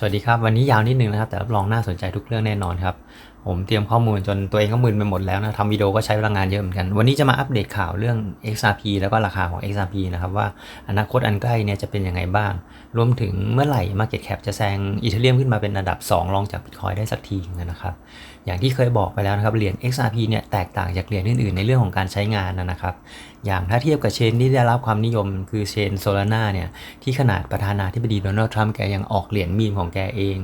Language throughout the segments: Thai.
สวัสดีครับ วันนี้ยาวนิดนึงนะครับ แต่รับรองน่าสนใจทุกเรื่องแน่นอนครับผมเตรียมข้อมูลจนตัวเองก็มึนไปหมดแล้วนะทำวิดีโอก็ใช้พลังงานเยอะเหมือนกัน วันนี้จะมาอัปเดตข่าวเรื่อง XRP แล้วก็ราคาของ XRP นะครับว่าอนาคตอันใกล้เนี่ยจะเป็นยังไงบ้าง รวมถึงเมื่อไหร่ Market Cap จะแซงอีเทเรียมขึ้นมาเป็นอันดับ 2 รองจาก Bitcoin ได้สักทีนะครับ อย่างที่เคยบอกไปแล้วนะครับเหรียญ XRP เนี่ยแตกต่างจากเหรียญอื่นๆ ในเรื่องของการใช้งานนะครับ อย่างถ้าเทียบกับเชนที่ได้รับความนิยมคือเชนโซลาร่าเนี่ยที่ขนาดประธานาธิบดีโดนัลด์ทรัมป์แกยังออกเหรียญมีมของแกเอง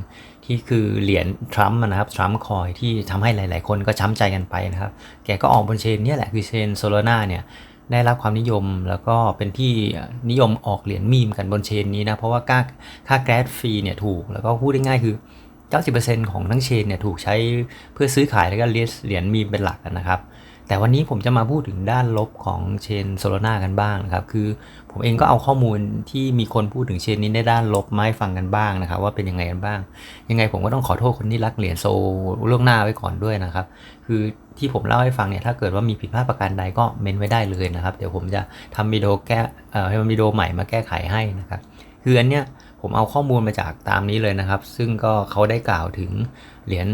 ที่คือเหรียญทรัมป์นะครับทรัมป์คอยที่ทำให้หลาย ๆ คนก็ช้ำใจกันไปนะครับ แกก็ออกบนเชนนี่แหละคือเชนโซลาร่าเนี่ยได้รับความนิยมแล้วก็เป็นที่นิยมออกเหรียญมีมกันบนเชนนี้นะ เพราะว่าค่าค่าแก๊สฟรีเนี่ยถูก แล้วก็พูดได้ง่ายคือ 90%ของทั้งเชนเนี่ยถูกใช้เพื่อซื้อขายแล้วก็เลียเหรียญมีมเป็นหลักนะครับ แต่วันนี้ผมจะมาพูดถึงด้านลบของเชนโซลาร่ากันบ้างนะครับ คือผมเองก็เอาข้อมูลที่มีคนพูดถึงเชนนี้ในด้านลบมาให้ฟังกันบ้างนะครับ ว่าเป็นยังไงกันบ้าง ยังไงผมก็ต้องขอโทษคนที่รักเหรียญโซล่วงหน้าไว้ก่อนด้วยนะครับ คือที่ผมเล่าให้ฟังเนี่ยถ้าเกิดว่ามีผิดพลาดประการใดก็เมนไว้ได้เลยนะครับ เดี๋ยวผมจะทำวิดีโอแก้เอ่อให้มันวิดีโอใหม่มาแก้ไขให้นะครับ คืออันเนี้ยผมเอาข้อมูลมาจากตามนี้เลยนะครับ ซึ่งก็เขาได้กล่าวถึงเหรียญ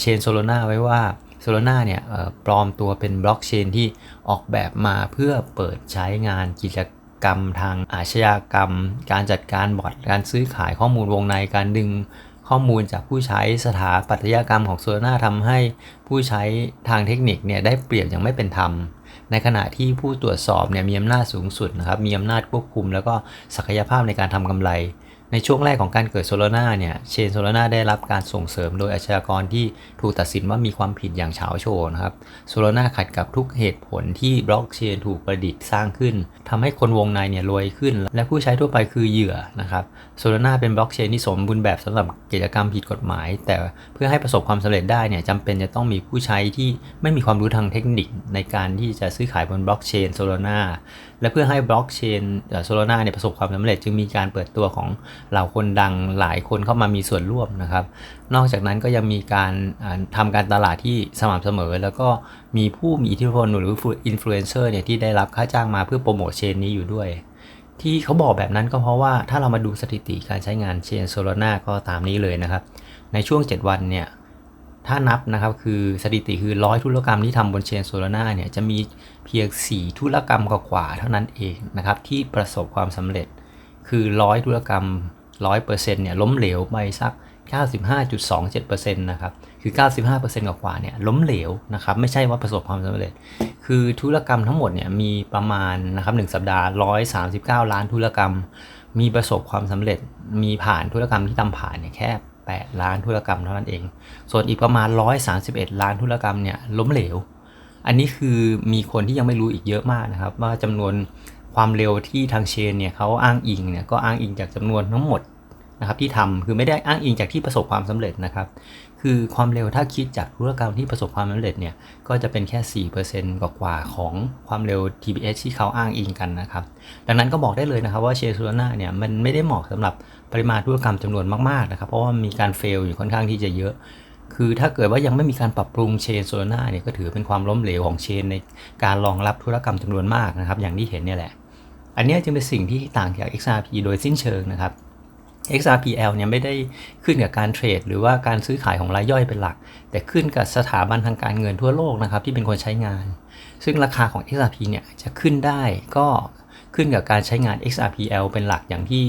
เชนโซโลนาไว้ว่า โซโลนาเนี่ยปลอมตัวเป็นบล็อกเชนที่ออกแบบมาเพื่อเปิดใช้งานกิจกรรมทางอาชญากรรม การจัดการบอทการซื้อขายข้อมูลวงในการดึงข้อมูลจากผู้ใช้สถาปัตยกรรมของโซโลนาทำให้ผู้ใช้ทางเทคนิคเนี่ยได้เปรียบอย่างไม่เป็นธรรม ในขณะที่ผู้ตรวจสอบเนี่ยมีอำนาจสูงสุดนะครับมีอำนาจควบคุม แล้วก็ศักยภาพในการทำกำไร ในช่วงแรกของการเกิดโซลาร่าเนี่ย เชนโซลาร่าได้รับการส่งเสริมโดยอาชญากรที่ถูกตัดสินว่ามีความผิดอย่างเฉาโชว์นะครับ โซลาร่าขัดกับทุกเหตุผลที่บล็อกเชนถูกประดิษฐ์สร้างขึ้นทำให้คนวงในเนี่ยรวยขึ้น และผู้ใช้ทั่วไปคือเหยื่อนะครับโซลาร่าเป็นบล็อกเชนที่สมบูรณ์แบบสำหรับกิจกรรมผิดกฎหมาย แต่เพื่อให้ประสบความสำเร็จได้เนี่ยจำเป็นจะต้องมีผู้ใช้ที่ไม่มีความรู้ทางเทคนิคในการที่จะซื้อขายบนบล็อกเชนโซลาร่า และเพื่อให้บล็อกเชนโซลาร่าเนี่ยประสบความสำเร็จจึงมีการเปิดตัวของเหล่าคนดังหลายคนเข้ามามีส่วนร่วมนะครับ นอกจากนั้นก็ยังมีการทำการตลาดที่สม่ำเสมอ แล้วก็มีผู้มีอิทธิพลหรืออินฟลูเอนเซอร์เนี่ยที่ได้รับค่าจ้างมาเพื่อโปรโมทเชนนี้อยู่ด้วย ที่เขาบอกแบบนั้นก็เพราะว่าถ้าเรามาดูสถิติการใช้งานเชนโซลาร่าก็ตามนี้เลยนะครับ ในช่วง 7 วันเนี่ย ถ้านับนะครับคือสถิติคือร้อยธุรกรรมที่ทำบนเชนโซลาร่าเนี่ยจะมีเพียง 4 ธุรกรรมกว่าเท่านั้นเองนะครับที่ประสบความสำเร็จ คือร้อยธุรกรรม 100%เนี่ยล้มเหลวไปสัก 95.27%นะครับคือ 95%กว่าเนี่ยล้มเหลวนะครับไม่ใช่ว่าประสบความสำเร็จ คือธุรกรรมทั้งหมดเนี่ยมีประมาณนะครับ1สัปดาห์ 139 ล้านธุรกรรม มีประสบความสำเร็จ มีผ่านธุรกรรมที่ทำผ่านเนี่ยแค่ 8 ล้านธุรกรรมเท่านั้นเอง ส่วนอีกประมาณ 131 ล้านธุรกรรมเนี่ยล้มเหลว อันนี้คือมีคนที่ยังไม่รู้อีกเยอะมากนะครับว่าจำนวนความเร็วที่ทางเชนเนี่ยเขาอ้างอิงเนี่ยก็อ้างอิงจากจำนวนทั้งหมดนะครับที่ทำคือไม่ได้อ้างอิงจากที่ประสบความสำเร็จนะครับ คือความเร็วถ้าคิดจากธุรกรรมที่ประสบความสำเร็จเนี่ยก็จะเป็นแค่ 4%กว่าของความเร็ว TBS ที่เขาอ้างอิงกันนะครับ ดังนั้นก็บอกได้เลยนะครับว่าเชซูราน่าเนี่ยมันไม่ได้เหมาะสำหรับ ปริมาณธุรกรรมจำนวนมากๆนะครับ เพราะว่ามีการเฟลอยู่ค่อนข้างที่จะเยอะ คือถ้าเกิดว่ายังไม่มีการปรับปรุงเชนโซลาร่าเนี่ยก็ถือเป็นความล้มเหลวของเชนในการรองรับธุรกรรมจำนวนมากนะครับ อย่างที่เห็นเนี่ยแหละ อันนี้จึงเป็นสิ่งที่ต่างจาก XRP โดยสิ้นเชิงนะครับ XRPL เนี่ยไม่ได้ขึ้นกับการเทรด หรือว่าการซื้อขายของรายย่อยเป็นหลัก แต่ขึ้นกับสถาบันทางการเงินทั่วโลกนะครับที่เป็นคนใช้งาน ซึ่งราคาของ XRP เนี่ยจะขึ้นได้ก็ขึ้นกับการใช้งาน XRPL เป็นหลักอย่างที่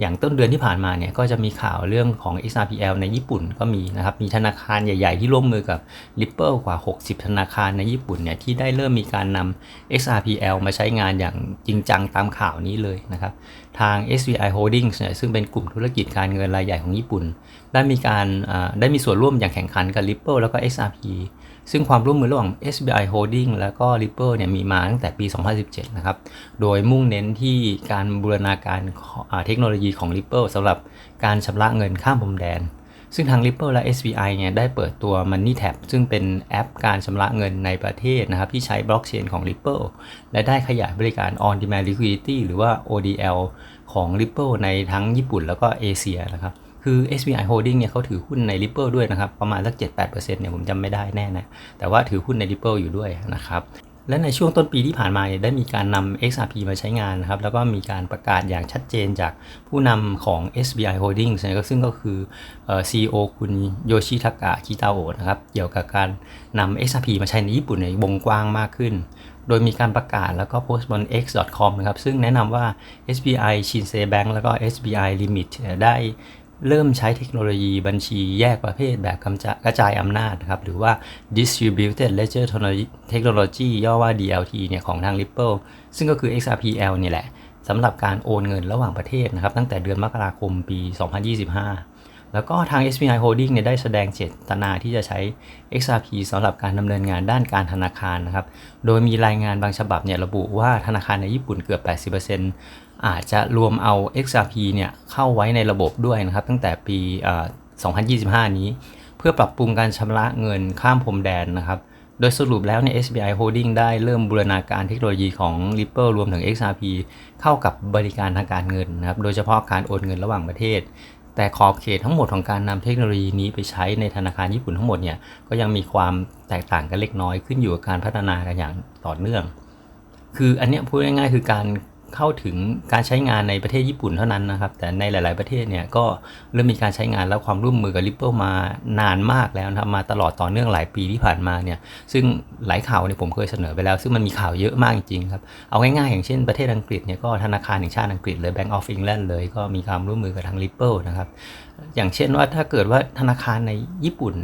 อย่างต้นเดือนที่ผ่านมาเนี่ยก็จะมีข่าวเรื่องของ XRPL ในญี่ปุ่นก็มีนะครับ มีธนาคารใหญ่ ๆ ที่ร่วมมือกับ Ripple กว่า 60 ธนาคารในญี่ปุ่นเนี่ยที่ได้เริ่มมีการนำ XRPL มาใช้งานอย่างจริงจังตามข่าวนี้เลยนะครับ ทาง SBI Holdings เนี่ยซึ่งเป็นกลุ่มธุรกิจการเงินรายใหญ่ของญี่ปุ่น ได้มีการได้มีส่วนร่วมอย่างแข่งขันกับ Ripple แล้วก็ XRP ซึ่งความร่วมมือระหว่าง SBI Holding แล้วก็ Ripple เนี่ยมีมาตั้งแต่ปี 2017 นะครับ โดยมุ่งเน้นที่การบูรณาการเทคโนโลยีของ Ripple สำหรับการชำระเงินข้ามพรมแดน ซึ่งทาง Ripple และ SBI เนี่ยได้เปิดตัว Money Tap ซึ่งเป็นแอปการชำระเงินในประเทศนะครับที่ใช้บล็อกเชนของ Ripple และได้ขยายบริการ On Demand Liquidity หรือว่า ODL ของ Ripple ในทั้งญี่ปุ่นแล้วก็เอเชียนะครับ คือ SBI Holding เนี่ยเขาถือหุ้นใน Ripple ด้วยนะครับ ประมาณสัก 7-8%เนี่ยผมจำไม่ได้แน่นะ แต่ว่าถือหุ้นใน Ripple อยู่ด้วยนะครับและในช่วงต้นปีที่ผ่านมาเนี่ยได้มีการนำ XRP มาใช้งานนะครับ แล้วก็มีการประกาศอย่างชัดเจนจากผู้นำของ SBI Holdings นะซึ่งก็คือ CEO คุณโยชิทากะคิตาโอะนะครับ เกี่ยวกับการนำ XRP มาใช้ในญี่ปุ่นในวงกว้างมากขึ้น โดยมีการประกาศแล้วก็โพสต์บน x.com นะครับ ซึ่งแนะนำว่า SBI Shinsei Bank แล้วก็ SBI Limit ได้ เริ่มใช้เทคโนโลยีบัญชีแยกประเภทแบบกระจายอำนาจนะครับ หรือว่า Distributed Ledger Technology ย่อว่า DLT เนี่ยของทาง Ripple ซึ่งก็คือ XRPL เนี่ยแหละสำหรับการโอนเงินระหว่างประเทศนะครับ ตั้งแต่เดือนมกราคมปี 2025 แล้วก็ทาง SBI Holding เนี่ยได้แสดงเจตนาที่จะใช้ XRP สำหรับการดำเนินงานด้านการธนาคารนะครับ โดยมีรายงานบางฉบับเนี่ยระบุว่าธนาคารในญี่ปุ่นเกือบ 80% อาจจะรวมเอา XRP เนี่ยเข้าไว้ในระบบด้วยนะครับ ตั้งแต่ปี 2025 นี้ เพื่อปรับปรุงการชำระเงินข้ามพรมแดนนะครับ โดยสรุปแล้วเนี่ย SBI Holding ได้เริ่มบูรณาการเทคโนโลยีของ Ripple รวมถึง XRP เข้ากับบริการทางการเงินนะครับ โดยเฉพาะการโอนเงินระหว่างประเทศ แต่ขอบเขตทั้งหมดของการนำเทคโนโลยีนี้ไปใช้ในธนาคารญี่ปุ่นทั้งหมดเนี่ยก็ยังมีความแตกต่างกันเล็กน้อยขึ้นอยู่กับการพัฒนากันอย่างต่อเนื่อง คืออันเนี้ยพูดง่ายๆคือการ เข้าถึงการใช้งานในประเทศญี่ปุ่นเท่านั้นนะครับ แต่ในหลาย ๆประเทศเนี่ยก็เริ่มมีการใช้งานแล้วความร่วมมือกับ Ripple มานานมากแล้วนะครับมาตลอดต่อเนื่องหลายปีที่ผ่านมาเนี่ยซึ่งหลายข่าวเนี่ยผมเคยเสนอไปแล้ว ซึ่งมันมีข่าวเยอะมากจริงๆครับ เอาง่าย ๆ อย่างเช่นประเทศอังกฤษเนี่ยก็ธนาคารแห่งชาติอังกฤษเลย Bank of England เลยก็มีความร่วมมือกับทาง Ripple นะครับ อย่างเช่นว่าถ้าเกิดว่าธนาคารในญี่ปุ่น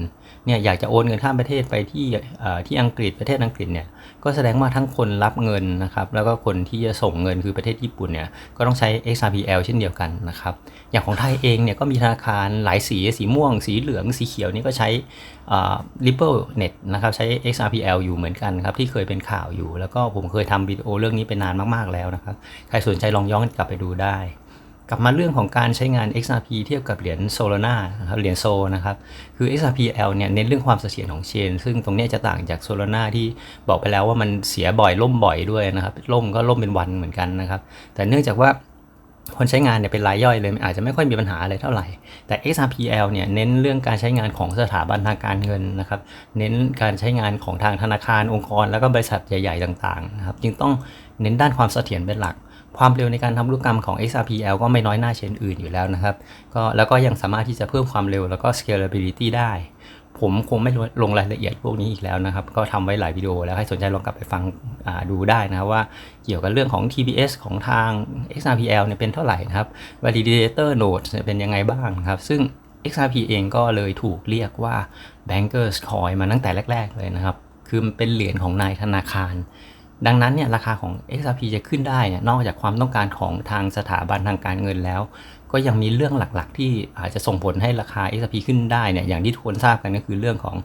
เนี่ยอยากจะโอนเงินข้ามประเทศไปที่อ่อที่อังกฤษประเทศอังกฤษเนี่ยก็แสดงว่าทั้งคนรับเงินนะครับแล้วก็คนที่จะส่งเงินคือประเทศญี่ปุ่นเนี่ยก็ต้องใช้ XRPL เช่นเดียวกันนะครับอย่างของไทยเองเนี่ยก็มีธนาคารหลายสีสีม่วง สีเหลืองสีเขียวนี่ก็ใช้อ่อ Ripple Net นะครับใช้ XRPL อยู่เหมือนกันครับที่เคยเป็นข่าวอยู่ แล้วก็ผมเคยทำวิดีโอเรื่องนี้ไปนานมากๆแล้วนะครับใครสนใจลองย้อนกลับไปดูได้ กลับมาเรื่องของการใช้งาน XRP เทียบกับเหรียญ Solana นะครับเหรียญโซนะครับ คือ XRPL เนี่ยเน้นเรื่องความเสถียรของเชน ซึ่งตรงนี้จะต่างจาก Solana ที่บอกไปแล้วว่ามันเสียบ่อยล่มบ่อยด้วยนะครับล่มก็ล่มเป็นวันเหมือนกันนะครับ แต่เนื่องจากว่าคนใช้งานเนี่ยเป็นรายย่อยเลยอาจจะไม่ค่อยมีปัญหาอะไรเท่าไหร่ แต่ XRPL เนี่ยเน้นเรื่องการใช้งานของสถาบันทางการเงินนะครับ เน้นการใช้งานของทางธนาคารองค์กร แล้วก็บริษัทใหญ่ ๆ ต่างๆนะครับจึงต้องเน้นด้านความเสถียรเป็นหลัก ความเร็วในการทำธุรกรรมของ XRPL ก็ไม่น้อยหน้าเชนอื่นอยู่แล้วนะครับก็แล้วก็ยังสามารถที่จะเพิ่มความเร็วแล้วก็ scalability ได้ ผมคงไม่ลงรายละเอียดพวกนี้อีกแล้วนะครับ ก็ทำไว้หลายวิดีโอแล้วให้สนใจลองกลับไปฟังดูได้นะครับว่าเกี่ยวกับเรื่องของ TBS ของทาง XRPL เนี่ยเป็นเท่าไหร่นะครับ validator nodes เป็นยังไงบ้างครับ ซึ่ง XRP เองก็เลยถูกเรียกว่า bankers coin มาตั้งแต่แรก ๆ เลยนะครับ คือมันเป็นเหรียญของนายธนาคาร ดังนั้นเนี่ยราคาของ XRP จะขึ้นได้เนี่ยนอกจากความต้องการของทางสถาบันทางการเงินแล้ว ก็ยังมีเรื่องหลักๆ ที่อาจจะส่งผลให้ราคา XRP ขึ้นได้เนี่ยอย่างที่ทุกคนทราบกันก็คือเรื่องของ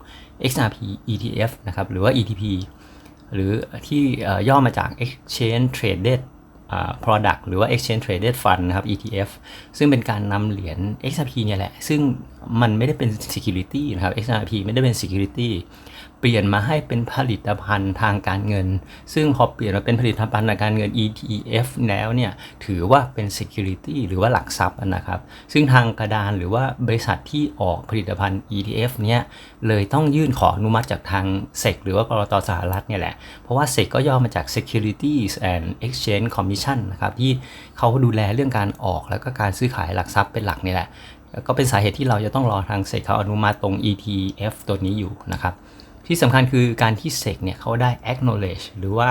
XRP ETF นะครับหรือว่า ETP หรือที่ย่อมาจาก Exchange Traded Product หรือว่า Exchange Traded Fund นะครับ ETF ซึ่งเป็นการนำเหรียญ XRP เนี่ยแหละ ซึ่งมันไม่ได้เป็น Security นะครับ XRP ไม่ได้เป็น Security เปลี่ยนมาให้เป็นผลิตภัณฑ์ทางการเงิน ซึ่งพอเปลี่ยนมาเป็นผลิตภัณฑ์ทางการเงิน ETF แล้วเนี่ยถือว่าเป็น Security หรือว่าหลักทรัพย์นะครับ ซึ่งทางกระดานหรือว่าบริษัทที่ออกผลิตภัณฑ์ ETF เนี่ยเลยต้องยื่นขออนุมัติจากทาง SEC หรือว่ากรตสหรัฐเนี่ยแหละ เพราะว่า SEC ก็ย่อมาจาก Securities and Exchange Commission นะครับที่เขาดูแลเรื่องการออกแล้วก็การซื้อขายหลักทรัพย์เป็นหลักนี่แหละ ก็เป็นสาเหตุที่เราจะต้องรอทางเซกเขาอนุมัติตรง ETF ตัวนี้อยู่นะครับ ที่สำคัญคือการที่เซกเนี่ยเขาได้ acknowledge หรือว่า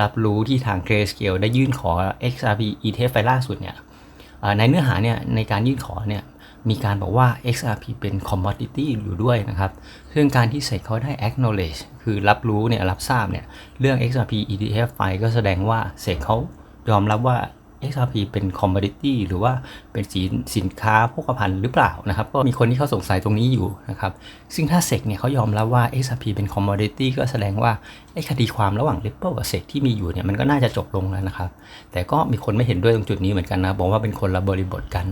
รับรู้ที่ทาง Grayscale ได้ยื่นขอ XRP ETF ไฟล่าสุดเนี่ยในเนื้อหาเนี่ยในการยื่นขอเนี่ยมีการบอกว่า XRP เป็น commodity อยู่ด้วยนะครับ ซึ่งการที่เซกเขาได้ acknowledge คือรับรู้เนี่ยรับทราบเนี่ยเรื่อง XRP ETF ไฟก็แสดงว่าเซกเขายอมรับว่า XRP เป็น commodity หรือว่าเป็นสินสินค้าโภคภัณฑ์หรือเปล่านะครับ ก็มีคนที่เขาสงสัยตรงนี้อยู่นะครับ ซึ่งถ้าเซกเนี่ยเขายอมรับว่า XRP เป็น commodity ก็แสดงว่าไอ้คดีความระหว่าง Ripple กับเซกที่มีอยู่เนี่ยมันก็น่าจะจบลงแล้วนะครับ แต่ก็มีคนไม่เห็นด้วยตรงจุดนี้เหมือนกันนะบอกว่าเป็นคนละบริบทกัน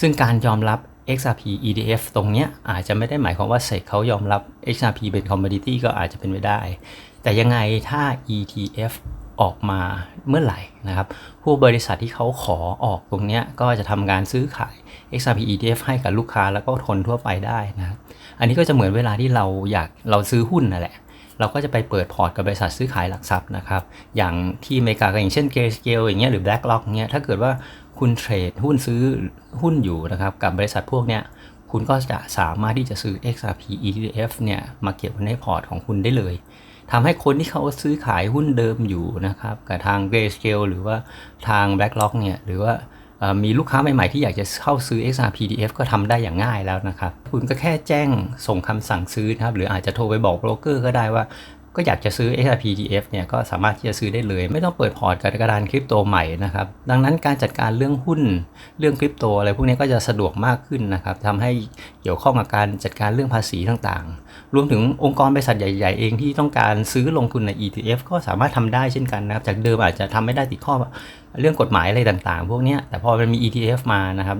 ซึ่งการยอมรับ XRP ETF ตรงเนี้ยอาจจะไม่ได้หมายความว่าเซกเขายอมรับ XRP เป็น commodity ก็อาจจะเป็นไปได้ แต่ยังไงถ้า ETF ออกมาเมื่อไหร่นะครับผู้บริษัทที่เขาขอออกตรงนี้ก็จะทำการซื้อขาย XRP ETF ให้กับลูกค้าแล้วก็คนทั่วไปได้นะครับอันนี้ก็จะเหมือนเวลาที่เราอยากเราซื้อหุ้นนั่นแหละเราก็จะไปเปิดพอร์ตกับบริษัทซื้อขายหลักทรัพย์นะครับ อย่างที่อเมริกาก็อย่างเช่น Grayscale อย่างเงี้ยหรือ BlackRock เงี้ยถ้าเกิดว่าคุณเทรดหุ้นซื้อหุ้นอยู่นะครับกับบริษัทพวกเนี้ยคุณก็จะสามารถที่จะซื้อ XRP ETF เนี่ยมาเก็บไว้ในพอร์ตของคุณได้เลย ทำให้คนที่เขาซื้อขายหุ้นเดิมอยู่นะครับกับทาง Grayscale หรือว่าทาง BlackRock เนี่ยหรือว่ามีลูกค้าใหม่ ๆ ที่อยากจะเข้าซื้อ XR PDF ก็ทำได้อย่างง่ายแล้วนะครับ คุณก็แค่แจ้งส่งคำสั่งซื้อนะครับ หรืออาจจะโทรไปบอกโบรกเกอร์ก็ได้ว่า ก็อยากจะซื้อ XRP ETF เนี่ยก็สามารถที่จะซื้อได้เลย ไม่ต้องเปิดพอร์ตกับกระดานคริปโตใหม่นะครับ ดังนั้นการจัดการเรื่องหุ้นเรื่องคริปโตอะไรพวกนี้ก็จะสะดวกมากขึ้นนะครับทำให้เกี่ยวข้องกับการจัดการเรื่องภาษีต่างๆ รวมถึงองค์กรบริษัทใหญ่ ๆ เองที่ต้องการซื้อลงทุนใน ETF ก็สามารถทำได้เช่นกันนะครับ จากเดิมอาจจะทำไม่ได้ติดข้อเรื่องกฎหมายอะไรต่างๆ พวกนี้แต่พอมันมี ETF มานะครับ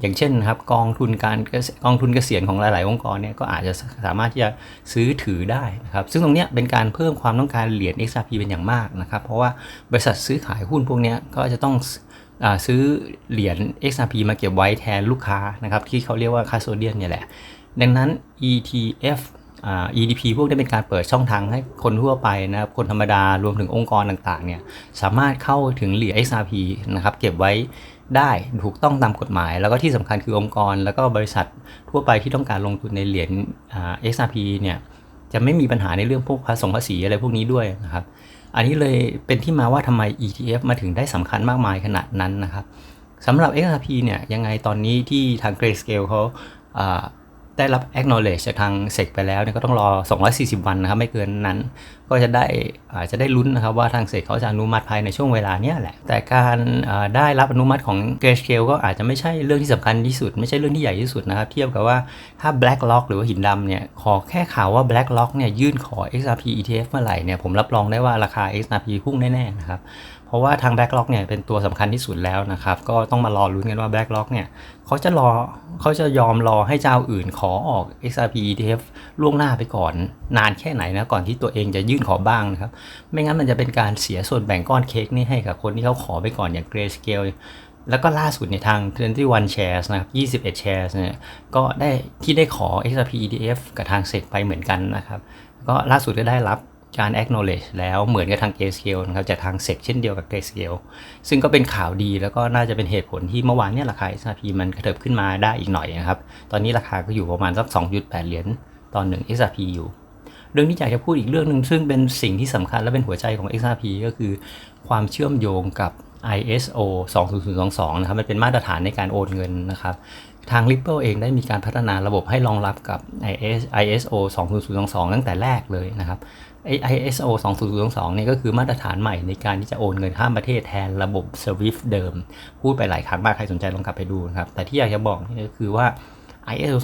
อย่างเช่นนะครับกองทุนการกองทุนเกษียณของหลาย ๆ องค์กรเนี่ยก็อาจจะสามารถที่จะซื้อถือได้นะครับซึ่งตรงนี้เป็นการเพิ่มความต้องการเหรียญ XRP เป็นอย่างมากนะครับ เพราะว่าบริษัทซื้อขายหุ้นพวกนี้ก็จะต้องซื้อเหรียญ XRP มาเก็บไว้แทนลูกค้านะครับที่เขาเรียกว่าคาโซเดียนเนี่ยแหละ ดังนั้น ETF EDP พวกนี้เป็นการเปิดช่องทางให้คนทั่วไปนะครับ คนธรรมดารวมถึงองค์กรต่าง ๆ เนี่ยสามารถเข้าถึงเหรียญ XRP นะครับเก็บไว้ ได้ถูกต้องตามกฎหมาย แล้วก็ที่สำคัญคือองค์กร แล้วก็บริษัททั่วไปที่ต้องการลงทุนในเหรียญ XRP เนี่ยจะไม่มีปัญหาในเรื่องพวกภาษีภาษีอะไรพวกนี้ด้วยนะครับ อันนี้เลยเป็นที่มาว่าทำไม ETF มาถึงได้สำคัญมากมายขนาดนั้นนะครับสำหรับ XRP เนี่ยยังไงตอนนี้ที่ทาง Grayscale เขา ได้รับ acknowledge จากทางเซกไปแล้วเนี่ยก็ต้องรอ 240 วันนะครับ ไม่เกินนั้น ก็จะได้อาจจะได้ลุ้นนะครับว่าทางเซกเขาจะอนุมัติภายในช่วงเวลาเนี้ยแหละ แต่การได้รับอนุมัติของ g r a y s c a l e ก็อาจจะไม่ใช่เรื่องที่สำคัญที่สุด ไม่ใช่เรื่องที่ใหญ่ที่สุดนะครับ เทียบกับว่าถ้า BlackRock หรือว่าหินดำเนี่ยขอแค่ข่าวว่า BlackRock เนี่ยยื่นขอ XRP ETF เมื่อไหร่เนี่ยผมรับรองได้ว่าราคา XRP พุ่งแน่ๆนะครับ เพราะว่าทาง Backlog เนี่ยเป็นตัวสำคัญที่สุดแล้วนะครับ ก็ต้องมารอรุ้นกันว่า Backlog เนี่ยเขาจะรอเขาจะยอมรอให้เจ้าอื่นขอออก XRP ETF ล่วงหน้าไปก่อน นานแค่ไหนนะก่อนที่ตัวเองจะยื่นขอบ้างนะครับ ไม่งั้นมันจะเป็นการเสียส่วนแบ่งก้อนเค้กนี่ให้กับคนที่เขาขอไปก่อนอย่าง Grayscale แล้วก็ล่าสุดในทาง 21 shares นะครับ21 shares เนี่ยก็ได้ที่ได้ขอ XRP ETF กับทางเซกไปเหมือนกันนะครับ ก็ล่าสุดก็ได้รับ การ acknowledge แล้วเหมือนกับทาง Grayscale นะครับจากทางเซกเช่นเดียวกับ Grayscale ซึ่งก็เป็นข่าวดีแล้วก็น่าจะเป็นเหตุผลที่เมื่อวานเนี่ยราคา XRP มันกระเถิบขึ้นมาได้อีกหน่อยนะครับ ตอนนี้ราคาก็อยู่ประมาณสัก 2.8 เหรียญต่อ1 XRP อยู่ เรื่องที่อยากจะพูดอีกเรื่องหนึ่งซึ่งเป็นสิ่งที่สำคัญและเป็นหัวใจของ XRP ก็คือ ความเชื่อมโยงกับ ISO 20022 นะครับ มันเป็นมาตรฐานในการโอนเงินนะครับ ทาง Ripple เองได้มีการพัฒนาระบบให้รองรับกับ ISO 20022 ตั้งแต่แรกเลยนะครับ ISO 20022 เนี่ยก็คือมาตรฐานใหม่ในการที่จะโอนเงินข้ามประเทศแทนระบบ SWIFT เดิม พูดไปหลายครั้งมากใครสนใจลองกลับไปดูนะครับ แต่ที่อยากจะบอกก็คือว่า ISO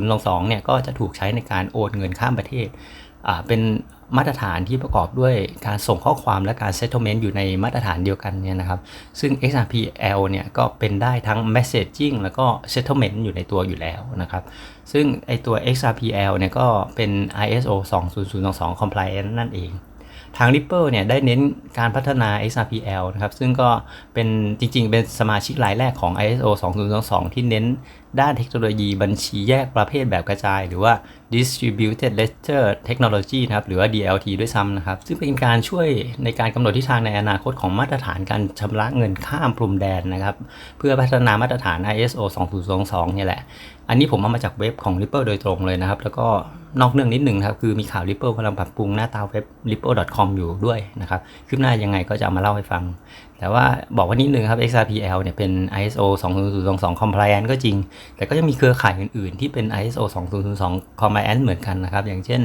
20022 เนี่ยก็จะถูกใช้ในการโอนเงินข้ามประเทศ เป็น มาตรฐานที่ประกอบด้วยการส่งข้อความและการ settlement อยู่ในมาตรฐานเดียวกันเนี่ยนะครับ ซึ่ง XRPL เนี่ยก็เป็นได้ทั้ง messaging แล้วก็ settlement อยู่ในตัวอยู่แล้วนะครับ ซึ่งไอตัว XRPL เนี่ยก็เป็น ISO 20022 compliant นั่นเองทาง Ripple เนี่ยได้เน้นการพัฒนา XRPL นะครับ ซึ่งก็เป็นจริงๆ เป็นสมาชิกรายแรกของ ISO 20022 ที่เน้น ด้านเทคโนโลยีบัญชีแยกประเภทแบบกระจาย หรือว่า distributed ledger technology นะครับหรือว่า DLT ด้วยซ้ำนะครับ ซึ่งเป็นการช่วยในการกำหนดทิศทางในอนาคตของมาตรฐานการชำระเงินข้ามพรมแดนนะครับ เพื่อพัฒนามาตรฐาน ISO 2022เนี่ยแหละ อันนี้ผมเอามาจากเว็บของ Ripple โดยตรงเลยนะครับ แล้วก็นอกเรื่องนิดหนึ่งครับ คือมีข่าว Ripple กำลังปรับปรุงหน้าตาเว็บ ripple.com อยู่ด้วยนะครับ คืบหน้ายังไงก็จะมาเล่าให้ฟัง แต่ว่าบอกว่านิดนึงครับ XRPL เนี่ยเป็น ISO 20022 compliant ก็จริง แต่ก็จะมีเครือข่ายอื่น ๆ ที่เป็น ISO 2002 compliant เหมือนกันนะครับ อย่างเช่น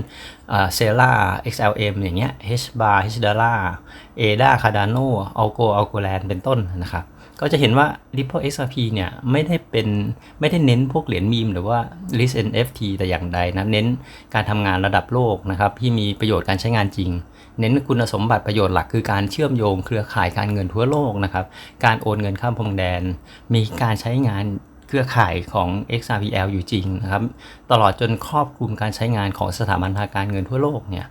Cella XLM อย่างเงี้ย HBAR HDALA ADA Cardano Algo Algorand เป็นต้นนะครับ ก็จะเห็นว่า Ripple XRP เนี่ยไม่ได้เป็นไม่ได้เน้นพวกเหรียญมีมหรือว่า list NFT แต่อย่างใดนะ เน้นการทำงานระดับโลกนะครับที่มีประโยชน์การใช้งานจริง เน้นคุณสมบัติประโยชน์หลักคือการเชื่อมโยงเครือข่ายการเงินทั่วโลกนะครับ การโอนเงินข้ามพรมแดน มีการใช้งานเครือข่ายของ XRPL อยู่จริงนะครับ ตลอดจนครอบคลุมการใช้งานของสถาบันทางการเงินทั่วโลกเนี่ย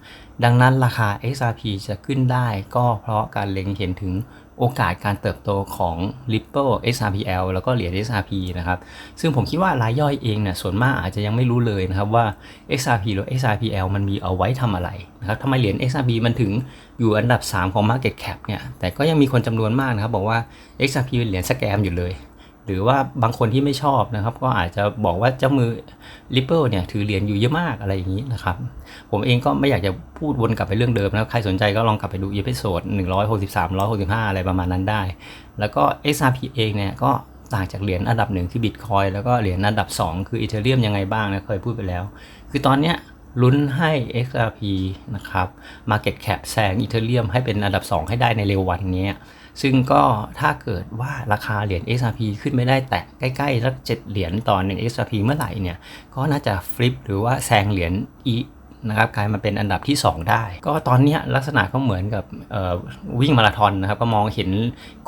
ดังนั้นราคา XRP จะขึ้นได้ก็เพราะการเล็งเห็นถึง โอกาสการเติบโตของ Ripple XRPL แล้วก็เหรียญ XRP นะครับ ซึ่งผมคิดว่ารายย่อยเองเนี่ยส่วนมากอาจจะยังไม่รู้เลยนะครับว่า XRP หรือ XRPL มันมีเอาไว้ทำอะไรนะครับทำไมเหรียญ XRP มันถึงอยู่อันดับ 3 ของ Market Cap เนี่ย แต่ก็ยังมีคนจำนวนมากนะครับบอกว่า XRP เป็นเหรียญสแกมอยู่เลย หรือว่าบางคนที่ไม่ชอบนะครับ ก็อาจจะบอกว่าเจ้ามือ Ripple เนี่ยถือเหรียญอยู่เยอะมากอะไรอย่างนี้นะครับ ผมเองก็ไม่อยากจะพูดวนกลับไปเรื่องเดิมนะครับใครสนใจก็ลองกลับไปดูเอพิโซด163 165 อะไรประมาณนั้นได้ แล้วก็ XRP เองเนี่ยก็ต่างจากเหรียญอันดับหนึ่งคือ Bitcoin แล้วก็เหรียญอันดับ 2 คือ Ethereum ยังไงบ้างนะเคยพูดไปแล้ว คือตอนเนี้ยลุ้นให้ XRP นะครับ Market Cap แซง Ethereum ให้เป็นอันดับ 2 ให้ได้ในเร็ววันนี้ ซึ่งก็ถ้าเกิดว่าราคาเหรียญ XRP ขึ้นไม่ได้แตะใกล้ๆรัก7เหรียญต่อ1 XRP เมื่อไหร่เนี่ย ก็น่าจะฟลิปหรือว่าแซงเหรียญ E นะครับกลายมาเป็นอันดับที่ 2 ได้ ก็ตอนนี้ลักษณะก็เหมือนกับวิ่งมาราธอนนะครับก็มองเห็น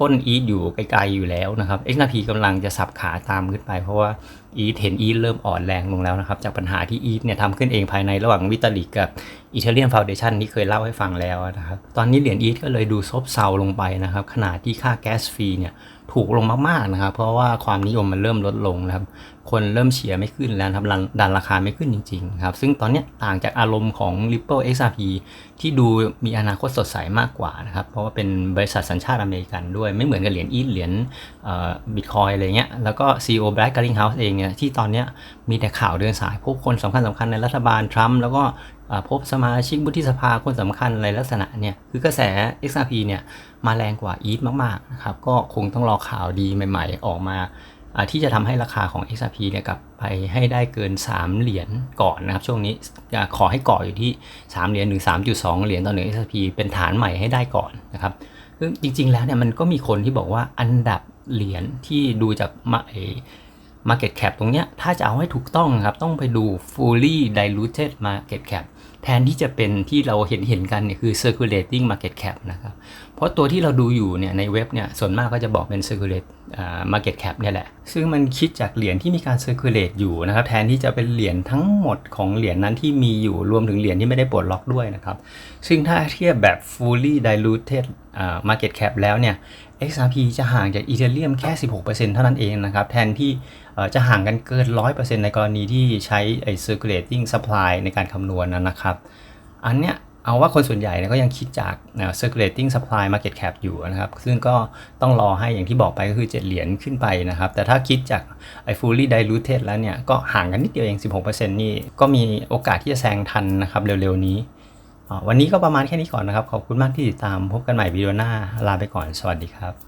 ก้นอีทอยู่ไกลๆอยู่แล้วนะครับ XRP กำลังจะสับขาตามขึ้นไปเพราะว่าอีทเห็นอีทเริ่มอ่อนแรงลงแล้วนะครับจากปัญหาที่อีทเนี่ยทำขึ้นเองภายในระหว่างวิตาลิกกับอีเทเรียมฟาวเดชันที่เคยเล่าให้ฟังแล้วนะครับตอนนี้เหรียญอีทก็เลยดูซบเซาลงไปนะครับขนาดที่ค่าแก๊สฟรีเนี่ยถูกลงมากๆนะครับเพราะว่าความนิยมมันเริ่มลดลงนะครับ คนเริ่มเชียร์ไม่ขึ้นแล้วครับดันราคาไม่ขึ้นจริงๆครับซึ่งตอนนี้ต่างจากอารมณ์ของ Ripple XRP ที่ดูมีอนาคตสดใสมากกว่านะครับเพราะว่าเป็นบริษัทสัญชาติอเมริกันด้วยไม่เหมือนกับเหรียญอีทเหรียญบิตคอยอะไรเงี้ยแล้วก็ CEO Brad Garlinghouse เองเนี่ยที่ตอนนี้มีแต่ข่าวเดินสายพบคนสำคัญสำคัญในรัฐบาลทรัมป์แล้วก็พบสมาชิกวุฒิสภาคนสำคัญอะไรลักษณะเนี่ยคือกระแส XRP เนี่ยมาแรงกว่า ETH มากๆนะครับก็คงต้องรอข่าวดีใหม่ ๆ ออกมา ที่จะทำให้ราคาของ XRP เนี่ยกลับไปให้ได้เกิน 3 เหรียญก่อนนะครับ ช่วงนี้ขอให้กาะอยู่ที่ 3 เหรียญหรือ3.2 เหรียญต่อหนึ่ง XRP เป็นฐานใหม่ให้ได้ก่อนนะครับซึ่งจริง ๆ แล้วเนี่ยมันก็มีคนที่บอกว่าอันดับเหรียญที่ดูจากมาเอ Market Cap ตรงเนี้ยถ้าจะเอาให้ถูกต้องครับต้องไปดู fully diluted market cap แทนที่จะเป็นที่เราเห็นเห็นกันเนี่ยคือ circulating market cap นะครับ เพราะตัวที่เราดูอยู่เนี่ยในเว็บเนี่ยส่วนมากก็จะบอกเป็น circulate อ่า market cap เนี่ยแหละ ซึ่งมันคิดจากเหรียญที่มีการ circulate อยู่นะครับ แทนที่จะเป็นเหรียญทั้งหมดของเหรียญนั้นที่มีอยู่รวมถึงเหรียญที่ไม่ได้ปลดล็อกด้วยนะครับ ซึ่งถ้าเทียบแบบ fully diluted อ่า market cap แล้วเนี่ย XRP จะห่างจาก Ethereum แค่ 16%เท่านั้นเองนะครับ แทนที่จะห่างกันเกิน 100%ในกรณีที่ใช้ไอ้ circulating supply ในการคำนวณนะนะครับ อันเนี้ย เอาว่าคนส่วนใหญ่ก็ยังคิดจาก circulating supply market cap อยู่นะครับ ซึ่งก็ต้องรอให้อย่างที่บอกไปก็คือ 7 เหรียญขึ้นไปนะครับ แต่ถ้าคิดจากไอ้ fully diluted แล้วเนี่ย ก็ห่างกันนิดเดียวเอง 16%นี่ก็มีโอกาสที่จะแซงทันนะครับเร็วๆนี้ วันนี้ก็ประมาณแค่นี้ก่อนนะครับ ขอบคุณมากที่ติดตามพบกันใหม่วิดีโอหน้าลาไปก่อนสวัสดีครับ